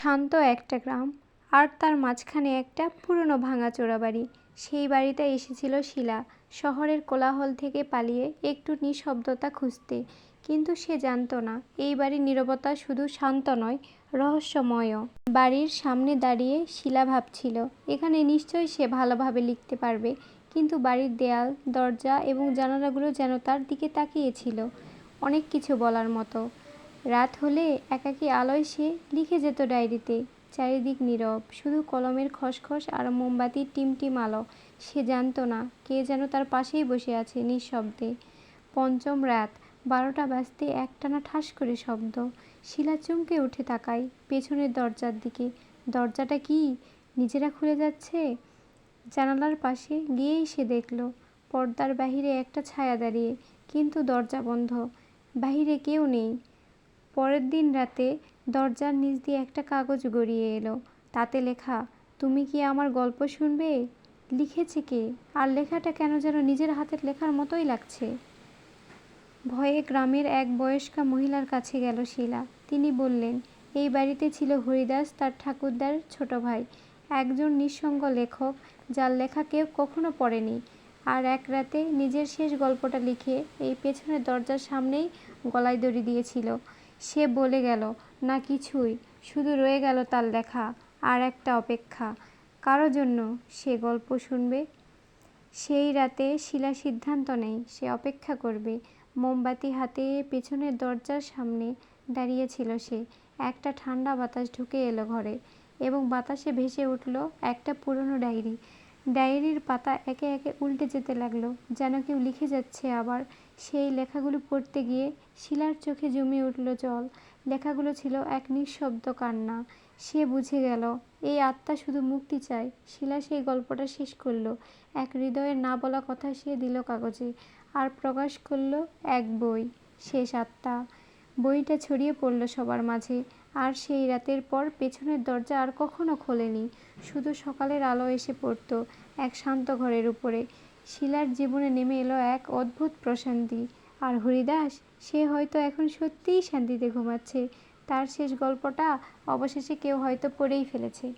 শান্ত একটা গ্রাম, আর তার মাঝখানে একটা পুরনো ভাঙাচোরা বাড়ি সেই বাড়িতে এসেছিল শিলা, শহরের কোলাহল থেকে পালিয়ে একটু নিঃশব্দতা খুঁজতে। কিন্তু সে জানতো না, এই বাড়ির নীরবতা শুধু শান্ত নয়, রহস্যময়ও। বাড়ির সামনে দাঁড়িয়ে শিলা ভাবছিল, এখানে নিশ্চয়ই সে ভালোভাবে লিখতে পারবে। কিন্তু বাড়ির দেয়াল, দরজা এবং জানালাগুলো যেন তার দিকে তাকিয়েছিল, অনেক কিছু বলার মতো। রাত হলে একাকী আলোয় সে লিখে যেত ডায়েরিতে, চারিদিক নীরব, শুধু কলমের খসখস আর মোমবাতির টিমটিম আলো। সে জানতো না কে যেন তার পাশেই বসে আছে নিঃশব্দে। পঞ্চম রাত, বারোটা বাজতে একটানা ঠাস করে শব্দ। শিলা চমকে উঠে তাকায় পেছনের দরজার দিকে। দরজাটা কি নিজেরা খুলে যাচ্ছে? জানালার পাশে গিয়েই সে দেখল, পর্দার বাহিরে একটা ছায়া দাঁড়িয়ে, কিন্তু দরজা বন্ধ। বাহিরে কেউ নেই। পরের দিন রাতে দরজার নিচ দিয়ে একটা কাগজ গড়িয়ে এলো। তাতে লেখা, তুমি কি আমার গল্প শুনবে? লিখেছে কে? আর লেখাটা কেন যেন নিজের হাতের লেখার মতোই লাগছে। ভয়ে গ্রামের এক বয়স্কা মহিলার কাছে গেল শিলা। তিনি বললেন, এই বাড়িতে ছিল হরিদাস, তার ঠাকুরদার ছোট ভাই। একজন নিঃসঙ্গ লেখক, যার লেখা কেউ কখনো পড়েনি। আর এক রাতে নিজের শেষ গল্পটা লিখে এই পেছনের দরজার সামনেই গলায় দড়ি দিয়েছিল। সে বলে গেল, না কিছুই, শুধু রয়ে গেল তার লেখা আর একটা অপেক্ষা। কারও জন্য সে গল্প শুনবে? সেই রাতে শিলা সিদ্ধান্ত নেয়, সে অপেক্ষা করবে। মোমবাতি হাতে পেছনের দরজার সামনে দাঁড়িয়েছিল সে। একটা ঠান্ডা বাতাস ঢুকে এলো ঘরে এবং বাতাসে ভেসে উঠল একটা পুরনো ডায়েরি। ডায়েরির পাতা একে একে উল্টে যেতে লাগল, যেন কেউ লিখে যাচ্ছে আবার। সেই লেখাগুলো পড়তে গিয়ে শিলার চোখে জমে উঠল জল। লেখাগুলো ছিল এক নিঃশব্দ কান্না। সে বুঝে গেল, এই আত্মা শুধু মুক্তি চায়। শিলা সেই গল্পটা শেষ করল। এক হৃদয়ের না বলা কথা সে দিল কাগজে। আর প্রকাশ করল, এক বই। শেষ আত্মা। বইটা ছড়িয়ে পড়ল সবার মাঝে। আর সেই রাতের পর পেছনের দরজা আর কখনো খোলেনি। শুধু সকালের আলো এসে পড়ত এক শান্ত ঘরের উপরে। শিলার জীবনে নেমে এলো এক অদ্ভুত প্রশান্তি। আর হরিদাস, সে হয়তো এখন সত্যিই শান্তিতে ঘুমাচ্ছে। তার শেষ গল্পটা অবশেষে কেউ হয়তো পড়েই ফেলেছে।